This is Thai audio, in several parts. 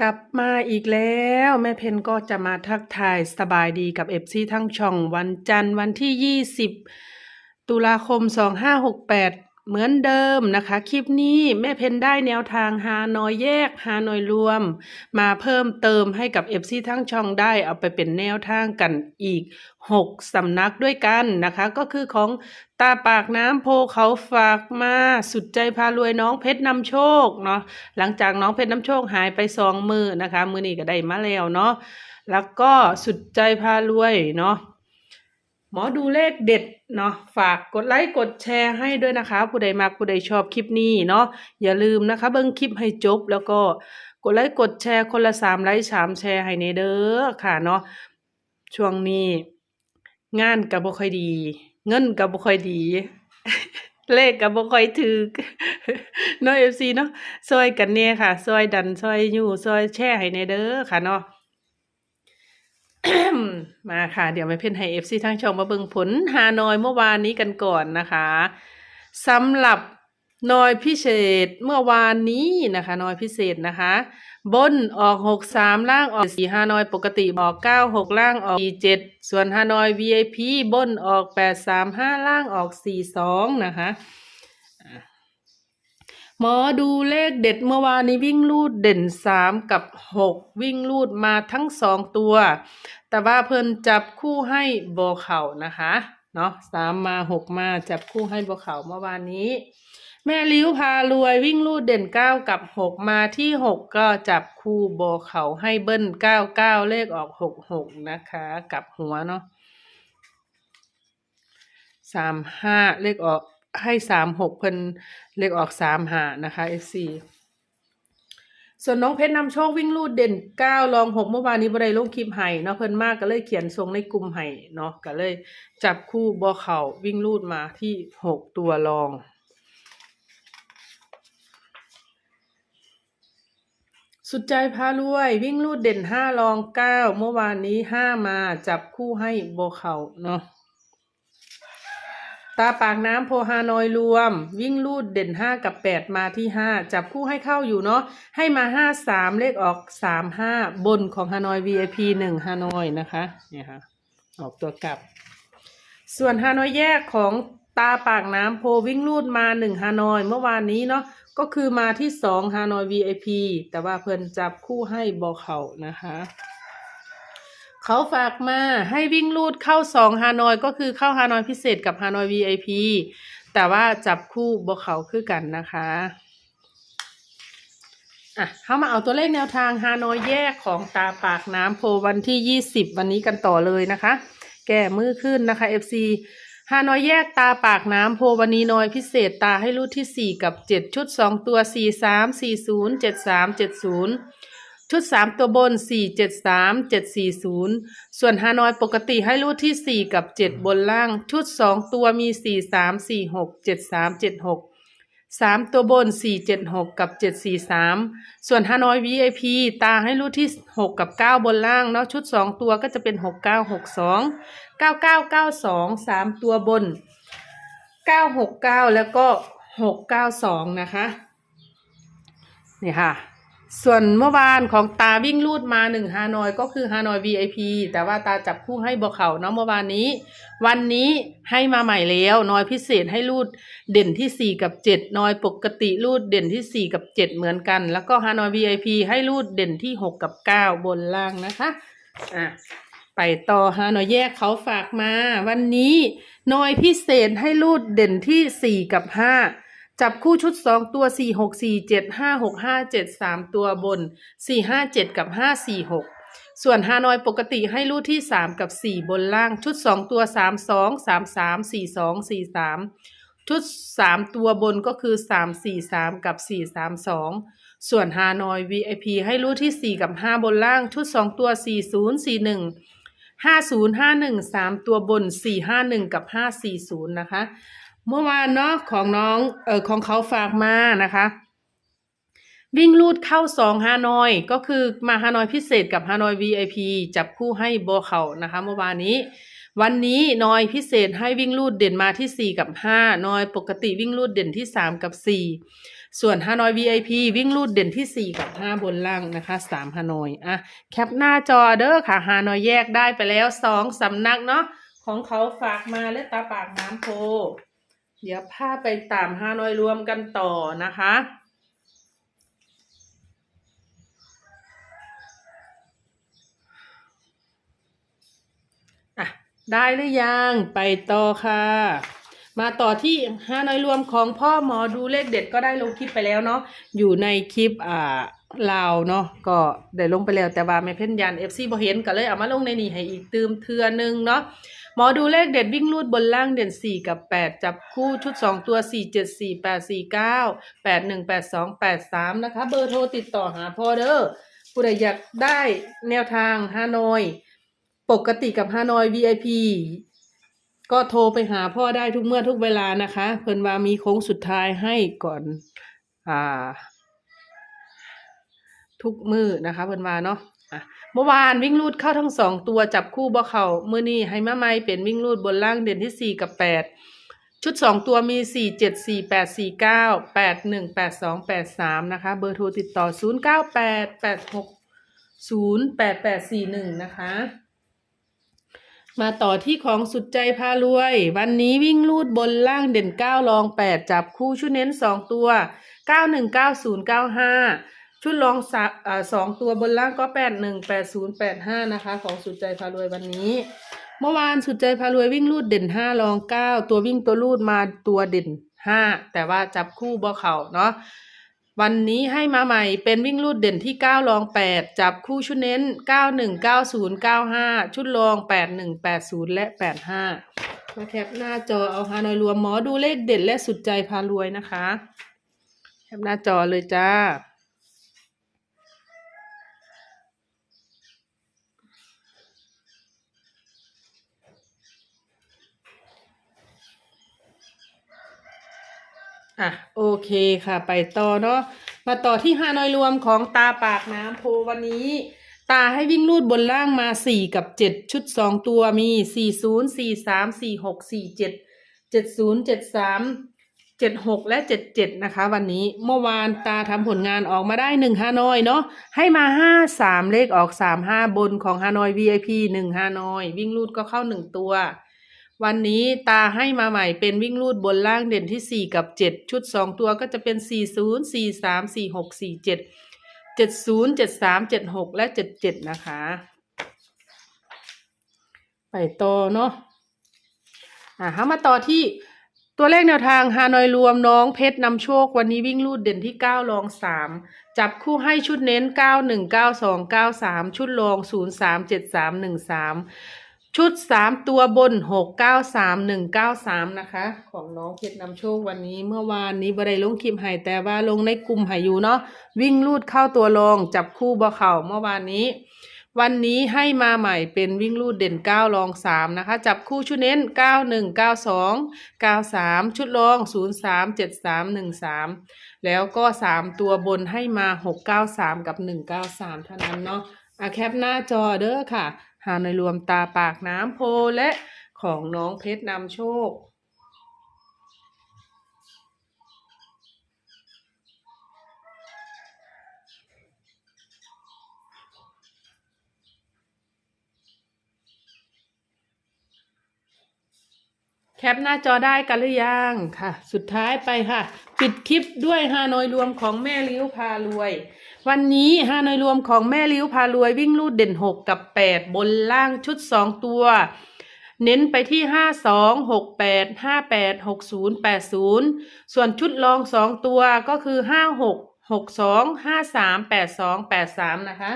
กลับมาอีกแล้ว แม่เพนก็จะมาทักทายสบายดีกับเอฟซีทั้งช่องวันจันทร์วันที่ 20 ตุลาคม 2568 เหมือนเดิมนะคะ คลิปนี้แม่เพนได้แนวทางฮานอยแยกฮานอยรวม มาเพิ่มเติมให้กับเอฟซีทั้งช่องได้เอาไปเป็นแนวทางกันอีก 6 สำนักด้วยกันนะคะ ก็คือของตาปากน้ำโพเขาฝากมาสุดใจพารวยน้องเพชรนำโชคเนาะหลังจากน้องเพชรนำโชคหายไปสองมือนะคะ มือนี้ก็ได้มาแล้วเนาะแล้วก็สุดใจพารวยเนาะ หมอดูเลขเด็ดเนาะฝากกดไลค์กดแชร์ให้ด้วยนะคะ ผู้ใดมักผู้ใดชอบคลิปนี้เนาะอย่าลืมนะคะ เบิ่งคลิปให้จบแล้วก็กดไลค์กดแชร์คนละสามไลค์สามแชร์ให้ในเด้อค่ะเนาะช่วงนี้ งานก็บ่ค่อยดี เงินก็บ่ค่อยดี เลขก็บ่ค่อยถึกเนาะ FC เนาะซอยกันแน่ค่ะซอยดันซอยอยู่ซอยแชร์ให้แน่เด้อค่ะเนาะ มาค่ะ เดี๋ยวแม่เพ่นให้ FC ทั้งช่องมาเบิ่งผลฮานอยเมื่อวานนี้กันก่อนนะคะสำหรับนอยพิเศษเมื่อวานนี้นะคะนอยพิเศษนะคะ บนออกหกสามล่างออกสี่ฮานอยปกติบอกเก้าหกล่างออกสี่เจ็ดส่วนฮานอย VIP บนออกแปดสามห้าล่างออกสี่สองนะคะ หมอดูเลขเด็ดเมื่อวานนี้วิ่งลูดเด่นสามกับหกวิ่งลูดมาทั้งสองตัว แต่ว่าเพิ่นจับคู่ให้โบเข่านะคะเนาะสามมาหกมาจับคู่ให้โบเข่าเมื่อวานนี้ แม่ลิ้วพารวยวิ่งลูดเด่นเก้ากับหกมาที่หกก็จับคู่โบเข่าให้เบิ้ลเก้าเก้าเลขออกหกหกนะคะกับหัวเนาะสามห้าเลขออก ให้สามหกเพิ่นเลขออกสามหานะคะเอซีส่วนน้องเพชรนำโชควิ่งลูดเด่นเก้ารองหกเมื่อวานนี้บ่ได้ลงคลิปให้เนาะเพิ่นมากก็เลยเขียนทรงในกลุ่มให้เนาะก็เลยจับคู่โบเข่าวิ่งลูดมาที่หกตัวรอง สุดใจพารวย วิ่งลูดเด่นห้ารองเก้าเมื่อวานนี้ห้ามาจับคู่ให้โบเข่าเนาะ ตาปากน้ำโพฮานอยรวม วิ่งลูดเด่นห้ากับแปดมาที่ห้าจับคู่ให้เข้าอยู่เนาะให้มาห้าสามเลขออกสามห้าบนของฮานอย VIP หนึ่งฮานอยนะคะเนี่ยค่ะออกตัวกลับ ส่วนฮานอยแยกของตาปากน้ำโพวิ่งลูดมาหนึ่งฮานอยเมื่อวานนี้เนาะก็คือมาที่สองฮานอย VIP แต่ว่าเพิ่นจับคู่ให้บอเขานะคะ เขาฝากมาให้วิ่งลูดเข้าสองฮานอยก็คือเข้าฮานอยพิเศษกับฮานอย VIP แต่ว่าจับคู่บอเขาคือกันนะคะอะเข้ามาเอาตัวเลขแนวทางฮานอยแยกของตาปากน้ำโพวันที่ยี่สิบวันนี้กันต่อเลยนะคะ แก้มือขึ้นนะคะ FC ฮานอยแยกตาปากน้ำโพวันนี้น้อยพิเศษตาให้รูดที่สี่กับเจ็ดชุดสองตัวสี่สามสี่ศูนย์เจ็ดสามเจ็ดศูนย์ ชุดสามตัวบนสี่เจ็ดสามเจ็ดสี่ศูนย์ส่วนฮานอยปกติให้รูดที่สี่กับเจ็ดบนล่าง ชุดสองตัวมีสี่สามสี่หกเจ็ดสามเจ็ดหกสามตัวบนสี่เจ็ดหกกับเจ็ดสี่สามส่วนฮานอย VIP ตาให้รูดที่หกกับเก้าบนล่างเนาะชุดสองตัวก็จะเป็นหกเก้าหกสองเก้าเก้าเก้าสองสามตัวบนเก้าหกเก้าแล้วก็หกเก้าสองนะคะ นี่ค่ะ ส่วนเมื่อวานของตาวิ่งลูดมาหนึ่งฮานอยก็คือฮานอย VIP แต่ว่าตาจับคู่ให้บวเขาเนาะเมื่อวานนี้ วันนี้ให้มาใหม่แล้วนอยพิเศษให้ลูดเด่นที่สี่กับเจ็ดนอยปกติลูดเด่นที่สี่กับเจ็ดเหมือนกัน แล้วก็ฮานอย VIP ให้ลูดเด่นที่หกกับเก้าบนล่างนะคะอะไปต่อฮะหน่อยแยกเขาฝากมา วันนี้นอยพิเศษให้รูดเด่นที่สี่กับห้า จับคู่ชุดสองตัวสี่หกสี่เจ็ดห้าหกห้าเจ็ดสามตัวบนสี่ห้าเจ็ดกับห้าสี่หกส่วนฮานอยปกติให้รูดที่สามกับสี่บนล่างชุดสองตัวสามสองสามสามสี่สองสี่สามชุดสามตัวบนก็คือสามสี่สามกับสี่สามสองส่วนฮานอย VIP ให้รูดที่สี่กับห้าบนล่างชุดสองตัวสี่ศูนย์สี่หนึ่งห้าศูนย์ห้าหนึ่งสามตัวบนสี่ห้าหนึ่งกับห้าสี่ศูนย์นะคะ เมื่อวานเนาะของน้องเออของเขาฝากมานะคะ วิ่งลูดเข้าสองฮานอย ก็คือมาฮานอยพิเศษกับฮานอย VIP จับคู่ให้โบเขานะคะ เมื่อวานนี้ วันนี้นอยพิเศษให้วิ่งลูดเด่นมาที่สี่กับห้านอยปกติวิ่งลูดเด่นที่สามกับสี่ส่วนฮานอย VIP วิ่งรูดเด่นที่ 4 กับ 5 บนล่างนะคะ3ฮานอยอะแคปหน้าจอเด้อค่ะฮานอยแยกได้ไปแล้ว 2สำนักเนาะของเขาฝากมาและตาปากน้ำโพ เดี๋ยวพาไปตามฮานอยรวมกันต่อนะคะ อะ ได้หรือยัง ไปต่อค่ะ มาต่อที่ห้าน้อยรวมของพ่อหมอดูเลขเด็ดก็ได้ลงคลิปไปแล้วเนาะ อยู่ในคลิปอ่า ลาวเนาะก็ได้ลงไปแล้วแต่ว่าไม่เพ่นยัน FC บ่เห็นก็เลยเอามาลงในนี้ให้อีกตืมเทือนึงเนาะหมอดูเลขเด็ดวิ่งลูดบนล่างเด่น 4 กับ 8 จับคู่ชุด 2 ตัว 4 7 4 8 4 9 8 1 8 2 8 3 นะคะ เบอร์โทรติดต่อหาพ่อเด้อผู้ใดอยากได้แนวทางฮานอย ปกติกับฮานอย VIP ก็โทรไปหาพ่อได้ทุกเมื่อทุกเวลานะคะ เพิ่นว่ามีโค้งสุดท้ายให้ก่อน อ่า ทุกมือนะคะเพิ่นว่าเนาะเมื่อวานวิ่งรูดเข้าทั้งสองตัวจับคู่บ่เข้ามือนี้ให้มาใหม่เป็นวิ่งรูดบนล่างเด่นที่สี่กับแปดชุดสองตัวมีสี่เจ็ดสี่แปดสี่เก้าแปดหนึ่งแปดสองแปดสามนะคะ เบอร์โทรติดต่อศูนย์เก้าแปดแปดหกศูนย์แปดแปดสี่หนึ่งนะคะ มาต่อที่ของสุดใจพารวย วันนี้วิ่งลูดบนล่างเด่นเก้ารองแปดจับคู่ชุดเน้นสองตัวเก้าหนึ่งเก้าศูนย์เก้าห้า ชุดรองสักอ่าสองตัวบนล่างก็แปดหนึ่งแปดศูนย์แปดห้านะคะ ของสุดใจพารวยวันนี้ เมื่อวานสุดใจพารวยวิ่งลูดเด่นห้ารองเก้าตัววิ่งตัวลูดมาตัวเด่นห้าแต่ว่าจับคู่บ่เข่าเนาะวันนี้ให้มาใหม่เป็นวิ่งรูดเด่นที่ 9 รอง 8 จับคู่ชุดเน้น 91 90 95 ชุดรอง 81 80 และ 85 มาแคปหน้าจอเอาฮานอยรวมหมอดูเลขเด่นและสุดใจพารวยนะคะ แคปหน้าจอเลยจ้า อะโอเคค่ะ ไปต่อเนาะมาต่อที่ฮานอยรวมของตาปากน้ำโพวันนี้ ตาให้วิ่งลูดบนล่างมาสี่กับเจ็ดชุดสองตัวมีสี่ศูนย์สี่สามสี่หกสี่เจ็ดเจ็ดศูนย์เจ็ดสามเจ็ดหกและเจ็ดเจ็ดนะคะ วันนี้เมื่อวานตาทำผลงานออกมาได้หนึ่งฮานอยเนาะให้มาห้าสามเลขออกสามห้าบนของฮานอย VIP หนึ่งฮานอย วิ่งลูดก็เข้าหนึ่งตัว วันนี้ตาให้มาใหม่เป็นวิ่งรูดบนล่างเด่นที่ 4 กับ 7 ชุด 2 ตัวก็จะเป็น 40 43 46 47 70 73 76 และ 77 นะคะ ไปต่อเนาะอะหามาต่อที่ตัวเลขแนวทางฮานอยรวมน้องเพชรนำโชควันนี้วิ่งรูดเด่นที่9รอง 3 จับคู่ให้ชุดเน้น 91 92 93 ชุดรอง 03 73 13 ชุดสามตัวบนหกเก้าสามหนึ่งเก้าสามนะคะ ของน้องเพชรนำโชควันนี้เมื่อวานนี้บได้ลงคลิปให้แต่ว่าลงในกลุ่มให้อยู่เนาะวิ่งลูดเข้าตัวรองจับคู่บ่เข่าเมื่อวานนี้ วันนี้ให้มาใหม่เป็นวิ่งลูดเด่นเก้ารองสามนะคะ จับคู่ชุดเน้นเก้าหนึ่งเก้าสองเก้าสามชุดรองศูนย์สามเจ็ดสามหนึ่งสามแล้วก็สามตัวบนให้มาหกเก้าสามกับหนึ่งเก้าสามเท่านั้นเนาะอะแคปหน้าจอเด้อค่ะ หาในรวมตาปากน้ำโพและของน้องเพชรนำโชค แคปหน้าจอได้กันหรือยังค่ะ สุดท้ายไปค่ะ ปิดคลิปด้วยฮานอยรวมของแม่ลิ้วพารวย วันนี้ฮานอยรวมของแม่ลิ้วพารวยวิ่งลูดเด่นหกกับแปดบนล่างชุดสองตัว เน้นไปที่ห้าสองหกแปดห้าแปดหกศูนย์แปดศูนย์ส่วนชุดรองสองตัวก็คือห้าหกหกสองห้าสามแปดสองแปดสามนะคะ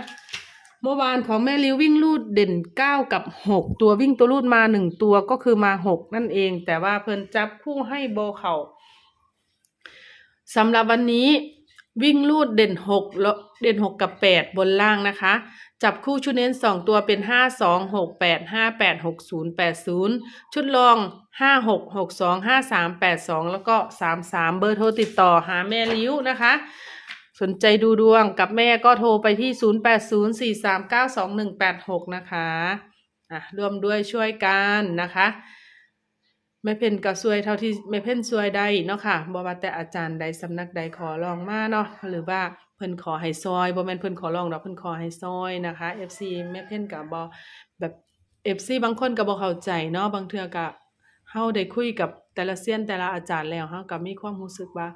เมื่อวานของแม่ลิ้ววิ่งลูดเด่นเก้ากับหกตัววิ่งตัวลูดมาหนึ่งตัวก็คือมาหกนั่นเอง แต่ว่าเพิ่นจับคู่ให้โบเข่าสำหรับวันนี้ วิ่งลูดเด่นหกแล้วเด่นหกกับแปดบนล่างนะคะ จับคู่ชุดเน้นสองตัวเป็นห้าสองหกแปดห้าแปดหกศูนย์แปดศูนย์ชุดรองห้าหกหกสองห้าสามแปดสองแล้วก็สามสามเบอร์โทรติดต่อหาแม่ลิวนะคะ สนใจดูดวงกับแม่ก็โทรไปที่0804392186นะคะอะร่วมด้วยช่วยกันนะคะ แม่เพ่นก็ช่วยเท่าที่แม่เพ่นช่วยได้เนาะค่ะบ่ว่าแต่อาจารย์ใดสำนักใดขอร้องมาเนาะหรือว่าเพิ่นขอให้ซอยบ่แม่นเพิ่นขอร้องดอกเพิ่นขอให้ซอยนะคะ FC แม่เพ่นก็บ่แบบ FC บางคนก็บ่เข้าใจเนาะบางเทื่อก็เฮาได้คุยกับแต่ละเซียนแต่ละอาจารย์แล้วเฮาก็มีความรู้สึกว่า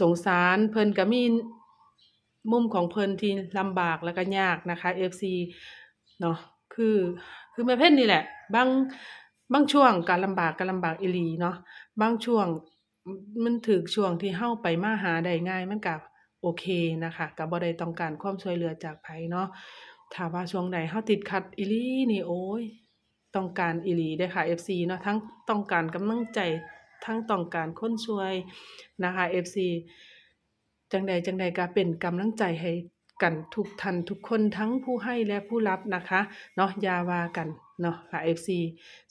สงสารเพิ่นก็มีมุมของเพิ่นที่ลำบากแล้วก็ยากนะคะ FC เนาะคือคือแม่เพ่นนี่แหละบาง บางช่วงก็ลำบากก็ลำบากอีหลีเนาะบางช่วงมันถึกช่วงที่เฮาไปมาหาได้ง่ายมันก็โอเคนะคะก็บ่ได้ต้องการความช่วยเหลือจากไผเนาะถ้าว่าช่วงใดเฮาติดขัดอีหลีนี่โอ้ยต้องการอีหลีเด้ค่ะ FC เนาะทั้งต้องการกำลังใจทั้งต้องการคนช่วยนะคะ FC จังใดจังใดก็เป็นกำลังใจให้ กันทุกท่านทุกคนทั้งผู้ให้และผู้รับนะคะเนาะยาวากันเนาะค่ะ FC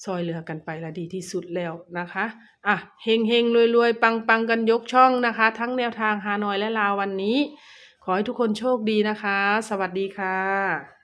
ซอยเหลือกันไปละดีที่สุดแล้วนะคะอะเฮงเฮงรวยรวยปังปังกันยกช่องนะคะ ทั้งแนวทางฮานอยและลาววันนี้ ขอให้ทุกคนโชคดีนะคะ สวัสดีค่ะ